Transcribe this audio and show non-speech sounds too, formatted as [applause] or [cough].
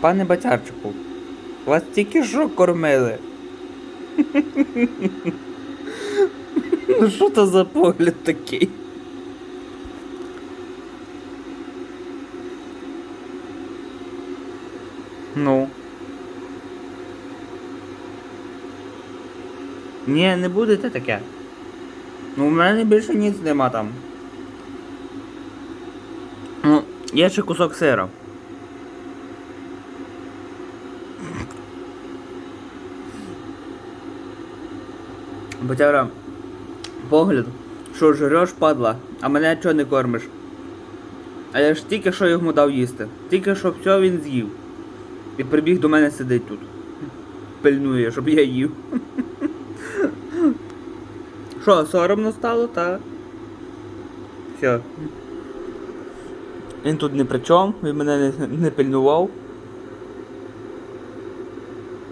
Пане Батярчику, вас тільки що кормили. Ну що то за погляд такий? Ну. Ні, не будете таке. Ну, у мене більше ніц нема там. Ну, є ще кусок сира. Батяра, погляд, що жреш, падла, а мене чого не кормиш? А я ж тільки що йому дав їсти. Тільки що все він з'їв. І прибіг до мене сидить тут. Пильнує, щоб я їв. [laughs] Що, соромно стало, так? Все. Він тут не при чому, він мене не, не пильнував.